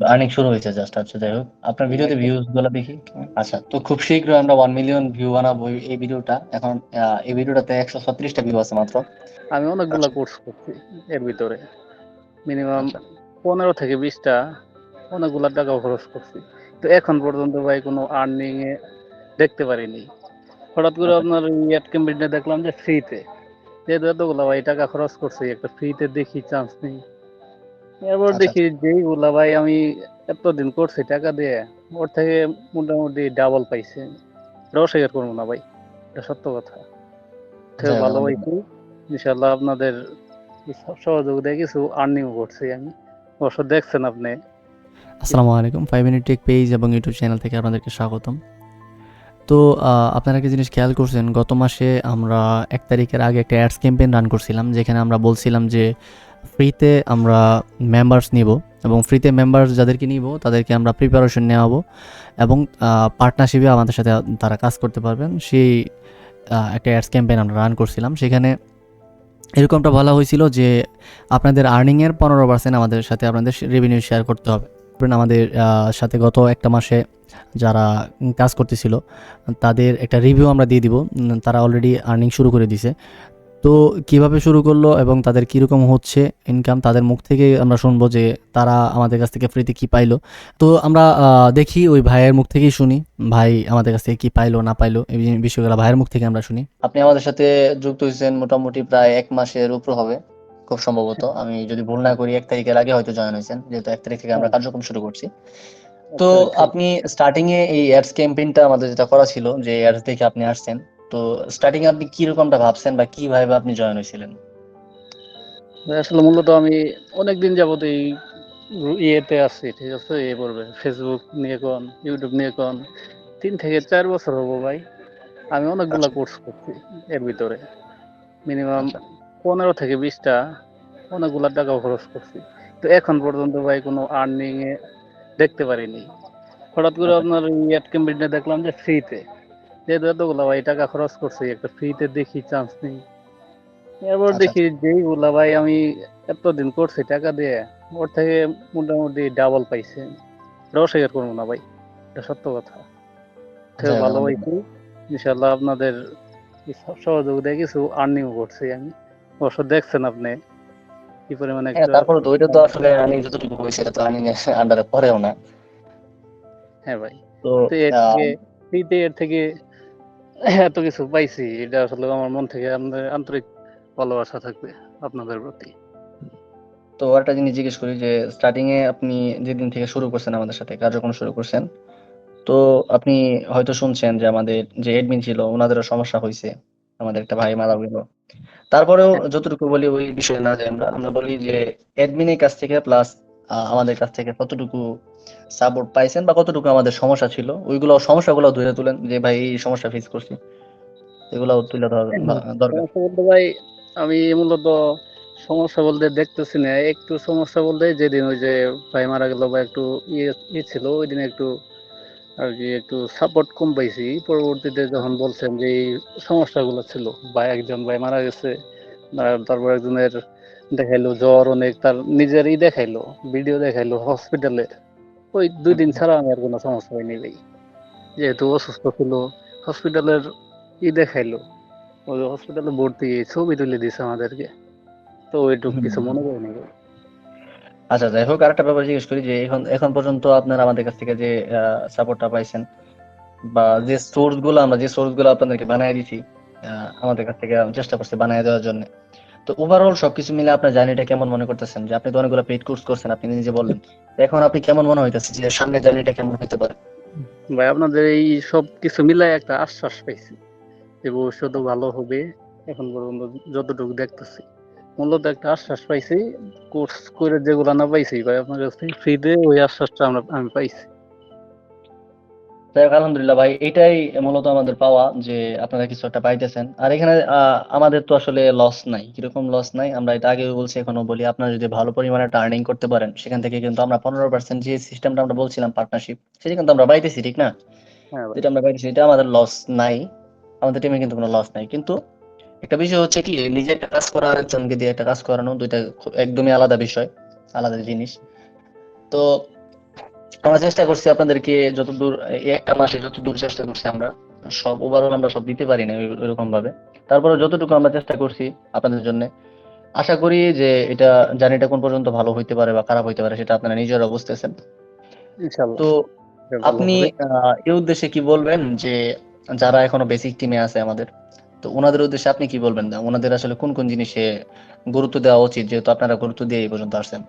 Earning শুরু হয়েছে just আচ্ছা যাই হোক। আপনার ভিডিওতে ভিউজগুলো দেখি? আচ্ছা তো খুব শীঘ্রই আমরা ওয়ান মিলিয়ন ভিউ বানাবো এই- ভিডিওটা এখন এই ভিডিওটাতে একশো ছত্রিশটা ভিউ আছে মাত্র। আমি অনেকগুলা আচ্ছা। কোর্স করছি এর ভিতরে। মিনিমাম আচ্ছা। পনেরো থেকে বিশটা অনেকগুলা টাকা খরচ করছি। তো এখন পর্যন্ত ভাই কোনো আর্নিং এ দেখতে পারিনি। হঠাৎ করে আচ্ছা। আপনার ইয়াট ক্যাম্পেইনে দেখলাম যে ফ্রিতে যেহেতু এতগুলা ভাই টাকা খরচ করছি একটা ফ্রিতে দেখি চান্স নেই। এরপর আচ্ছা। দেখি যেইগুলা ভাই আমি এতদিন করছি টাকা দিয়ে ওর থেকে মোটামুটি ডাবল পাইছি। এটাও স্বীকার করব না ভাই এটা সত্য কথা। হোক, ভালো। পাইছি ইনশাল্লাহ আপনাদের সহযোগিতায় কিছু আর্নিং করছি আমি। অবশ্য দেখছেন আপনি। আসসালামু আলাইকুম ফাইভ মিনিট টেক পেজ এবং ইউটিউব চ্যানেল থেকে আপনাদেরকে স্বাগতম। তো আপনারা একটা জিনিস খেয়াল করছেন? গত মাসে আমরা এক তারিখের আগে একটা অ্যাডস ক্যাম্পেইন রান করছিলাম যেখানে আমরা বলছিলাম যে ফ্রিতে আমরা মেম্বার্স নিব এবং ফ্রিতে মেম্বার্স যাদেরকে নিব, তাদেরকে আমরা প্রিপারেশন নেওয়াবো এবং পার্টনারশিপে আমাদের সাথে তারা কাজ করতে পারবেন। সেই একটা অ্যাডস ক্যাম্পেইন আমরা রান করছিলাম। সেখানে এরকমটা বলা হয়েছিল যে আপনাদের আর্নিংয়ের পনেরো পার্সেন্ট আমাদের সাথে আপনাদের রেভিনিউ শেয়ার করতে হবে। আমাদের সাথে গত একটা মাসে যারা কাজ করতেছিল, তাদের একটা রিভিউ আমরা দিয়ে দিব। তারা অলরেডি আর্নিং শুরু করে দিছে। তো কীভাবে শুরু করল এবং তাদের কীরকম হচ্ছে ইনকাম তাদের মুখ থেকে আমরা শুনব যে তারা আমাদের কাছ থেকে ফ্রিতে কী পাইলো। তো আমরা দেখি ওই ভাইয়ের মুখ থেকেই শুনি ভাই আমাদের কাছ থেকে কী পাইলো না পাইলো এই বিষয়গুলো ভাইয়ের মুখ থেকে আমরা শুনি। আপনি আমাদের সাথে যুক্ত হয়েছেন মোটামুটি প্রায় এক মাসের উপর হবে খুব সম্ভবত। আমি যদি ভুল না করি এক তারিখের আগে হয়তো জয়েন হয়েছেন যেহেতু এক তারিখ থেকে আমরা কার্যক্রম শুরু করছি। তো আপনি স্টার্টিং এ এই অ্যাডস ক্যাম্পেইনটা আমাদের যেটা করা ছিল যে অ্যাডস দেখে আপনি আসছেন তো স্টার্টিং আপনি কি রকমটা ভাবছেন বা কি ভাবে আপনি জয়েন হয়েছিলেন ভাই, আসলে মূলত আমি অনেকদিন যাবত এই ইয়েতে আছি ঠিক আছে? এ পড়বে ফেসবুক নিয়ে কোন ইউটিউব নিয়ে কোন তিন থেকে চার বছর হব ভাই। আমি অনেকগুলা আচ্ছা। কোর্স করছি এর ভিতরে। মিনিমাম আচ্ছা। পনেরো থেকে বিশটা অনেকগুলা টাকা খরচ করছি। তো এখন পর্যন্ত ভাই কোনো আর্নিং এ দেখতে পারিনি। হঠাৎ করে আচ্ছা। আপনার ইয়াট দেখলাম যে ফ্রিতে যেহেতু এতগুলা ভাই টাকা খরচ করছি একটা ফ্রিতে দেখি চান্স নেই। এরপর আচ্ছা। দেখি যেইগুলা ভাই আমি এতদিন করছি টাকা দিয়ে ওর থেকে মোটামুটি ডাবল পাইছি। করব না ভাই এটা সত্য কথা। হোক, ভালো। পাইছি ইনশাল্লাহ আপনাদের সহযোগিতায় কিছু আর্নিং করছি আমি। অবশ্য দেখছেন আপনি কি পরিমাণে হ্যাঁ তারপরে তো ওইটা তো আসলে আর্নিং যতটুকু হয়েছে এটা তো আর্নিং আন্ডারে পড়েও না। হ্যাঁ ভাই। তো তো এর থেকে ফ্রিতে এর থেকে এত কিছু পাইছি। এটা আসলে আমার মন থেকে আন্তরিক ভালোবাসা থাকবে আপনাদের প্রতি। তো একটা জিনিস জিজ্ঞেস করি যে স্টার্টিং এ আপনি যেদিন থেকে শুরু করছেন আমাদের সাথে কার্যক্রম শুরু করছেন তো আপনি হয়তো শুনছেন যে আমাদের যে এডমিন ছিল ওনাদেরও সমস্যা হয়েছে আমাদের একটা ভাই মারা গেল। তারপরেও যতটুকু বলি ওই বিষয়ে না যাই আমরা আমরা বলি যে এডমিনের কাছ থেকে প্লাস আমাদের কাছ থেকে কতটুকু সাপোর্ট পাইছেন বা কতটুকু আমাদের সমস্যা ছিল ওইগুলো সমস্যাগুলো ধরে তুলেন যে ভাই এই সমস্যা ফেস করছি। এগুলো তুলে ধরা দরকার। ভাই আমি মূলত সমস্যা বলতে দেখতেছি না। একটু সমস্যা বলতে যেদিন ওই যে ভাই মারা গেল বা একটু ইয়ে ইয়ে ছিল ওই দিন একটু আর কি একটু সাপোর্ট কম পাইছি। পরবর্তীতে যখন বলছেন যে এই সমস্যাগুলো ছিল বা একজন ভাই মারা গেছে তারপর একজনের দেখাইলো জ্বর অনেক তার নিজেরই দেখাইলো ভিডিও দেখাইলো হসপিটালের ওই দুই দিন ছাড়া আমি আর কোনো সমস্যা হয়নি ভাই। যেহেতু অসুস্থ ছিল হসপিটালের ই দেখাইলো। ওই হসপিটালে ভর্তি ছবি তুলে দিছে আমাদেরকে। তো ওইটুকু কিছু মনে করিনি ভাই। আচ্ছা যাই হোক আরেকটা ব্যাপার জিজ্ঞেস করি যে এখন এখন পর্যন্ত আপনারা আমাদের কাছ থেকে যে সাপোর্টটা পাইছেন বা যে সোর্সগুলো আমরা যে সোর্সগুলো আপনাদেরকে বানিয়ে দিছি আমাদের কাছ থেকে চেষ্টা করছে বানিয়ে দেওয়ার জন্য। তো ওভারঅল সবকিছু মিলে আপনার জার্নিটা কেমন মনে করতেছেন? যে আপনি তো অনেকগুলো পেইড কোর্স করছেন, আপনি নিজে বললেন। এখন আপনি কেমন মনে হইতেছে যে সামনে জার্নিটা কেমন হতে পারে? ভাই, আপনাদের এই সব কিছু মিলাই একটা আশ্বাস পাইছি যে ভবিষ্যতে ভালো হবে, এখন পর্যন্ত যতটুকু দেখতেছি। মূলত একটা আশ্বাস পাইছি কোর্স করে যেগুলো না পাইছি, ভাই, আপনার কাছ ফ্রিতে ওই আশ্বাসটা আমরা আমি পাইছি। যাই হোক আলহামদুলিল্লাহ ভাই এটাই মূলত আমাদের পাওয়া যে আপনারা কিছু একটা পাইতেছেন। আর এখানে আমাদের তো আসলে লস নাই। কীরকম লস নাই? আমরা এটা আগেও বলছি এখনও বলি আপনারা যদি ভালো পরিমাণে টার্নিং করতে পারেন সেখান থেকে কিন্তু আমরা পনেরো পার্সেন্ট যে সিস্টেমটা আমরা বলছিলাম পার্টনারশিপ সেটা কিন্তু আমরা পাইতেছি ঠিক না? হ্যাঁ যেটা আমরা পাইতেছি এটা আমাদের লস নাই। আমাদের টিমে কিন্তু কোনো লস নাই। কিন্তু একটা বিষয় হচ্ছে কি নিজে একটা কাজ করা আরেকজনকে দিয়ে একটা কাজ করানো দুইটা একদমই আলাদা বিষয় আলাদা জিনিস। তো আমরা চেষ্টা করছি আপনাদেরকে যতদূর একটা মাসে যতদূর চেষ্টা করছি আমরা সব ওভারঅল আমরা সব দিতে পারি না ওইরকম ভাবে তারপরে যতটুকু আমরা চেষ্টা করছি আপনাদের জন্য আশা করি যে এটা জার্নিটা কোন পর্যন্ত ভালো হইতে পারে বা খারাপ হইতে পারে সেটা আপনারা নিজেরা বুঝতেছেন। তো আপনি এই উদ্দেশ্যে কি বলবেন যে যারা এখনও বেসিক টিমে আছে আমাদের তো ওনাদের উদ্দেশ্যে আপনি কি বলবেন? ওনাদের আসলে কোন কোন জিনিসে গুরুত্ব দেওয়া উচিত যেহেতু আপনারা গুরুত্ব দিয়ে এই পর্যন্ত আসছেন?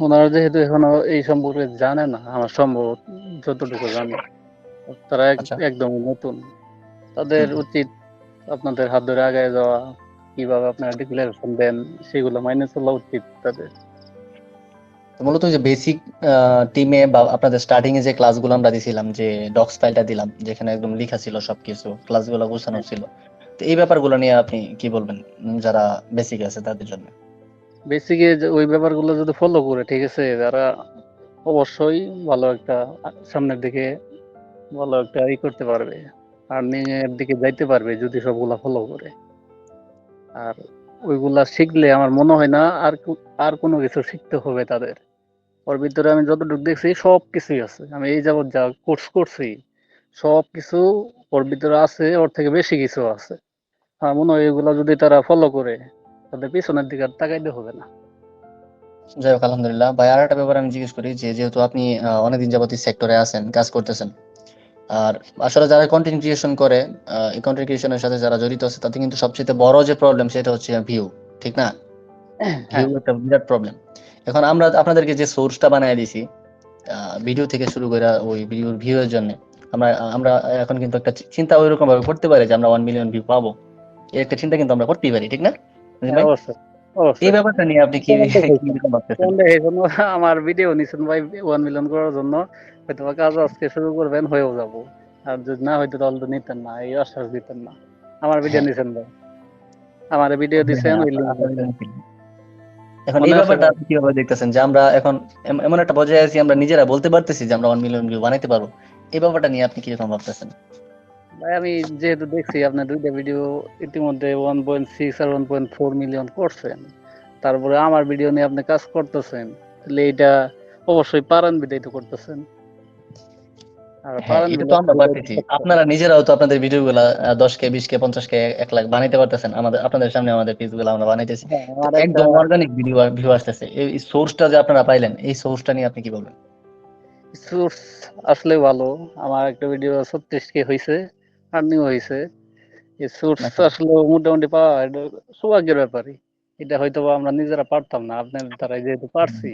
ওনারা যেহেতু এখনও এই সম্পর্কে জানে না আমার সম্ভব যতটুকু জানে তারা আচ্ছা। একদম নতুন। তাদের উচিত আপনাদের হাত ধরে আগায় যাওয়া কীভাবে আপনারা ডিক্লারেশন দেন সেগুলো মাইনে চলা উচিত তাদের। মূলত যে বেসিক টিমে বা আপনাদের স্টার্টিং এ যে ক্লাসগুলো আমরা দিছিলাম যে ডক্স ফাইলটা দিলাম যেখানে একদম লেখা ছিল সবকিছু ক্লাসগুলো গোছানো ছিল তো এই ব্যাপারগুলো নিয়ে আপনি কি বলবেন যারা বেসিক আছে তাদের জন্য? বেসিকে ওই ব্যাপারগুলো যদি ফলো করে, ঠিক আছে? তারা অবশ্যই ভালো একটা সামনের দিকে ভালো একটা ই করতে পারবে আর্নিং এর দিকে যাইতে পারবে যদি সবগুলা ফলো করে। আর ওইগুলা শিখলে আমার মনে হয় না আর আর কোনো কিছু শিখতে হবে তাদের। ওর ভিতরে আমি যতটুকু দেখছি সব কিছুই আছে। আমি এই যাবত যা কোর্স করছি সব কিছু ওর ভিতরে আছে, ওর থেকে বেশি কিছু আছে। আমার মনে হয় এগুলা যদি তারা ফলো করে তাদের পিছনের দিকে আর তাকাইতে হবে না। যাই হোক আলহামদুলিল্লাহ। ভাই আর একটা ব্যাপার আমি জিজ্ঞেস করি যে যেহেতু আপনি অনেকদিন যাবত সেক্টরে আছেন কাজ করতেছেন আর আসলে যারা কন্টেন্ট ক্রিয়েশন করে কন্টেন্ট ক্রিয়েশনের সাথে যারা জড়িত আছে তাতে কিন্তু সবচেয়ে বড় যে প্রবলেম সেটা হচ্ছে ভিউ ঠিক না? হ্যাঁ। ভিউ একটা বিরাট প্রবলেম এখন আমরা আপনাদেরকে যে সোর্সটা বানিয়ে দিছি ভিডিও থেকে শুরু করে ওই ভিডিওর ভিউ এর জন্য আমরা আমরা এখন কিন্তু একটা চিন্তা ওইরকম ভাবে করতে পারি যে আমরা ওয়ান মিলিয়ন ভিউ পাবো। এই একটা চিন্তা কিন্তু আমরা করতেই পারি ঠিক না? অবশ্যই এই ব্যাপারটা নিয়ে আপনি কি আমার ভিডিও নিছেন ভাই ওয়ান মিলিয়ন করার জন্য। হয়তো কাজ আজকে শুরু করবেন হয়েও যাব। আর যদি না হয়তো তাহলে তো নিতেন না এই আশ্বাস দিতেন না। আমার ভিডিও হ্যাঁ। নিছেন ভাই। আমার ভিডিও দিছেন আপনার- দিছেন। এখন এই ব্যাপারটা আপনি কীভাবে দেখতেছেন? যে আমরা এখন এমন একটা পর্যায়ে আছি আমরা নিজেরা বলতে পারতেছি যে আমরা ওয়ান মিলিয়ন ভিউ বানাইতে পারব। এই ব্যাপারটা নিয়ে আপনি কীরকম ভাবতেছেন? ভাই আমি যেহেতু দেখছি আপনার দুইটা ভিডিও ইতিমধ্যে ওয়ান পয়েন্ট সিক্স আর ওয়ান পয়েন্ট ফোর মিলিয়ন করছেন। তারপরে আমার ভিডিও নিয়ে আপনি কাজ করতেছেন তাহলে এটা অবশ্যই পারান বিদায় তো করতেছেন হ্যাঁ তো পারতেছি। আপনারা নিজেরাও তো আপনাদের ভিডিও গুলা দশ কে বিশ কে পঞ্চাশ কে এক লাখ বানাইতে পারতেছেন। আমাদের আপনাদের সামনে আমাদের পিসগুলো আমরা বানাইতেছি। হ্যাঁ, একদম অর্গানিক ভিডিও ভিউ আসতেছে। এই সোর্সটা যে আপনারা পাইলেন এই সোর্সটা নিয়ে আপনি কি বলবেন? সোর্স আসলে ভালো। আমার একটা ভিডিও ছত্রিশ কে হয়েছে আর্নিং হয়েছে। এই সোর্স। আসলে মোটামুটি পাওয়া এটা সৌভাগ্যের ব্যাপারই। এটা হয়তো আমরা নিজেরা পারতাম না। আপনার দ্বারা যেহেতু পারছি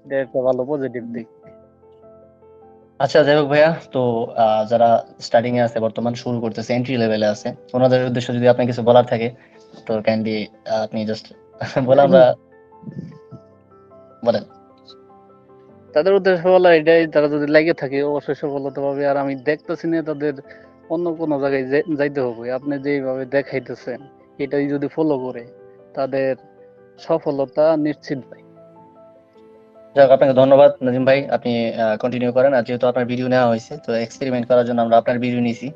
এটা একটা ভালো পজিটিভ দিক। আচ্ছা যাই হোক ভাইয়া তো যারা স্টার্টিং এ আছে বর্তমান শুরু করতেছে এন্ট্রি লেভেলে আছে ওনাদের উদ্দেশ্যে যদি আপনার কিছু বলার থাকে তো কাইন্ডলি আপনি জাস্ট বলে আমরা বলেন। তাদের উদ্দেশ্য বলা এটাই তারা যদি লেগে থাকে অবশ্যই সফলতা পাবে। আর আমি দেখতেছি না তাদের অন্য কোনো জায়গায় যাই- যাইতে হবে। আপনি যেভাবে দেখাইতেছেন, এটাই যদি ফলো করে, তাদের সফলতা নিশ্চিত ভাই। যাই হোক আপনাকে ধন্যবাদ নাজিম ভাই, আপনি কন্টিনিউ করেন। আর যেহেতু আপনার ভিডিও নেওয়া হয়েছে, তো এক্সপেরিমেন্ট করার জন্য আমরা আপনার ভিডিও নিয়েছি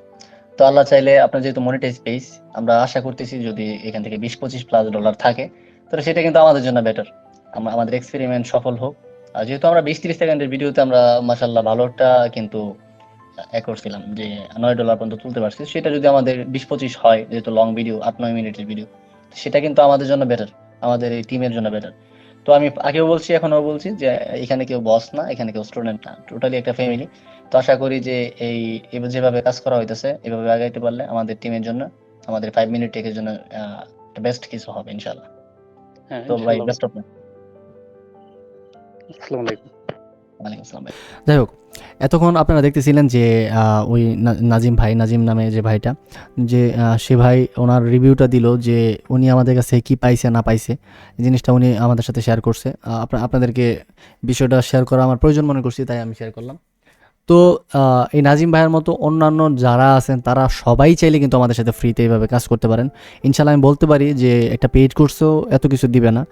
তো আল্লাহ চাইলে আপনার যেহেতু মনিটাইজ পেজ আমরা আশা করতেছি যদি এখান থেকে বিশ পঁচিশ প্লাস ডলার থাকে, তাহলে সেটা কিন্তু আমাদের জন্য বেটার আমরা, আমাদের এক্সপেরিমেন্ট সফল হোক। আর যেহেতু আমরা বিশ তিরিশ সেকেন্ডের ভিডিওতে আমরা মাসাল্লাহ ভালোটা কিন্তু এ করছিলাম যে নয় ডলার পর্যন্ত তুলতে পারছি। সেটা যদি আমাদের বিশ পঁচিশ হয় যেহেতু লং ভিডিও আট নয় মিনিটের ভিডিও সেটা কিন্তু আমাদের জন্য বেটার আমাদের এই টিমের জন্য বেটার তো আমি আগেও বলছি এখনও বলছি যে এখানে কেউ বস না এখানে কেউ স্টুডেন্ট না টোটালি একটা ফ্যামিলি তো আশা করি যে এই যেভাবে কাজ করা হইতেছে এভাবে আগাইতে পারলে আমাদের টিমের জন্য আমাদের ফাইভ মিনিট টেকের জন্য বেস্ট কিছু হবে ইনশাল্লাহ হ্যাঁ তো ভাই বেস্ট অফ আসসালামু আলাইকুম। যাই হোক, এতক্ষণ আপনারা দেখতেছিলেন যে ওই নাজিম ভাই, নাজিম নামে যে ভাইটা, যে সে ভাই ওনার রিভিউটা দিল যে উনি আমাদের কাছে কি পাইছে, না পাইছে জিনিসটা উনি আমাদের সাথে শেয়ার করছে। আপনাদেরকে বিষয়টা শেয়ার করা আমার প্রয়োজন মনে করছি, তাই আমি শেয়ার করলাম। তো এই নাজিম ভাইয়ের মতো অন্যান্য যারা আছেন, তারা সবাই চাইলে কিন্তু আমাদের সাথে ফ্রিতে এইভাবে কাজ করতে পারেন। ইনশাল্লাহ আমি বলতে পারি যে, একটা পেইড কোর্সও এত কিছু দিবে না।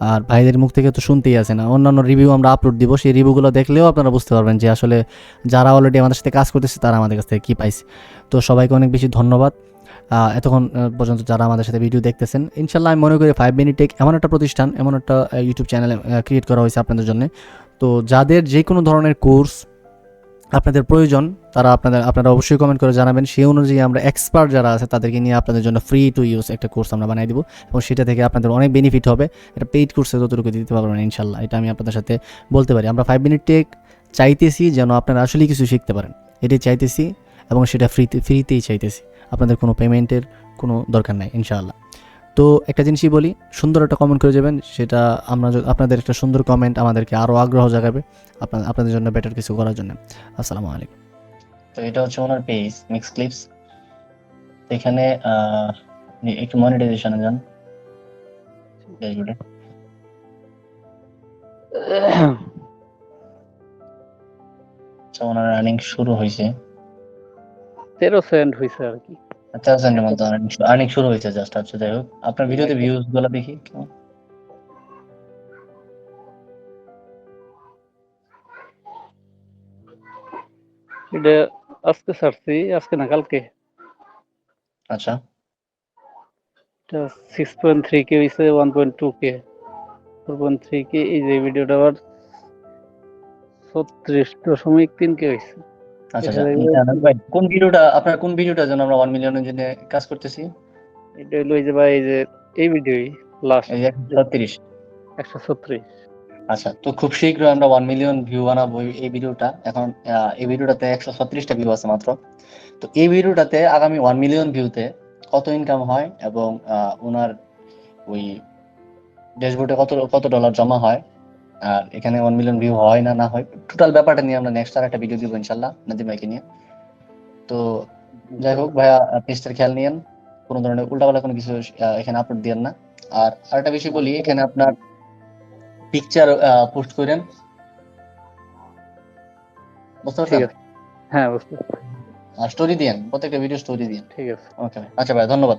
আর ভাইদের মুখ থেকে তো শুনতেই আসে না। অন্যান্য রিভিউ আমরা আপলোড দিব, সেই রিভিউগুলো দেখলেও আপনারা বুঝতে পারবেন যে আসলে যারা অলরেডি আমাদের সাথে কাজ করতেছে, তারা আমাদের কাছ থেকে কী পাইছে। তো সবাইকে অনেক বেশি ধন্যবাদ। এতক্ষণ পর্যন্ত যারা আমাদের সাথে ভিডিও দেখতেছেন ইনশাল্লাহ আমি মনে করি ফাইভ মিনিটেক এমন একটা প্রতিষ্ঠান, এমন একটা ইউটিউব চ্যানেল ক্রিয়েট করা হয়েছে আপনাদের জন্য। তো যাদের যে কোনো ধরনের কোর্স আপনাদের প্রয়োজন, তারা আপনাদের, আপনারা অবশ্যই কমেন্ট করে জানাবেন। সেই অনুযায়ী আমরা এক্সপার্ট যারা আছে, তাদেরকে নিয়ে আপনাদের জন্য ফ্রি টু ইউজ একটা কোর্স আমরা বানিয়ে দিব এবং সেটা থেকে আপনাদের অনেক বেনিফিট হবে। এটা পেইড কোর্সে ততটুকু দিতে পারব না ইনশাল্লাহ এটা আমি আপনাদের সাথে বলতে পারি। আমরা ফাইভ মিনিট টেক চাইতেছি যেন আপনারা আসলেই কিছু শিখতে পারেন। এটাই চাইতেছি এবং সেটা ফ্রিতে ফ্রিতেই চাইতেছি। আপনাদের কোনো পেমেন্টের কোনো দরকার নাই, ইনশাআল্লাহ। তো একটা জিনিসই বলি সুন্দর একটা কমেন্ট করে যাবেন সেটা আমরা আপনাদের একটা সুন্দর কমেন্ট আমাদেরকে আরও আগ্রহ জাগাবে আপনার আপনাদের জন্য বেটার কিছু করার জন্য। আসসালামু আলাইকুম। তো এটা হচ্ছে ওনার পেজ মিক্স ক্লিপস এখানে একটু মনিটাইজেশনে যান। ড্যাশবোর্ডে আচ্ছা ওনার রানিং শুরু হয়েছে। তেরো সেন্ট হয়েছে আর কি। সেন্টের মধ্যে আর্নিং শুরু হয়েছে জাস্ট আচ্ছা যাই হোক। আপনার ভিডিওতে ভিউজগুলো দেখি কেমন? এটা আজকে ছাড়ছি আজকে না কালকে। আচ্ছা। এটা সিক্স পয়েন্ট থ্রি কে হয়েছে one point two K four point three K এই যে ভিডিওটা আবার ছত্রিশ দশমিক তিন কে হয়েছে আচ্ছা আচ্ছা ভাই, কোন ভিডিওটা আপনার কোন আমরা ওয়ান মিলিয়নের জন্য কাজ করতেছি? এটা হলো এই যে ভাই এই যে এই ভিডিওই লাস্ট আচ্ছা তো খুব শীঘ্রই আমরা ওয়ান মিলিয়ন ভিউ বানাবো এই- ভিডিওটা। এখন এই ভিডিওটাতে একশো ছত্রিশটা ভিউ আছে মাত্র। তো এই ভিডিওটাতে আগামী ওয়ান মিলিয়ন ভিউতে কত ইনকাম হয় এবং ওনার ওই ড্যাশবোর্ডে কত কত ডলার জমা হয়? আর এখানে ওয়ান মিলিয়ন ভিউ হয় না না হয় টোটাল ব্যাপারটা নিয়ে আমরা নেক্সট আর একটা ভিডিও দিব ইনশাল্লাহ নাদিম ভাইকে নিয়ে। তো যাই হোক ভাইয়া পেজটার খেয়াল নিয়েন কোনো ধরনের উল্টাপাল্টা কোনো কিছু এখানে আপলোড দিয়েন না। আর আরেকটা বিষয় বলি এখানে আপনার পিকচার পোস্ট করেন। বুঝতে ঠিক পারছেন আছে। হ্যাঁ বুঝতে স্টোরি দিয়েন প্রত্যেকটা ভিডিও স্টোরি দিয়েন। ঠিক আছে। ওকে আচ্ছা ভাই ধন্যবাদ।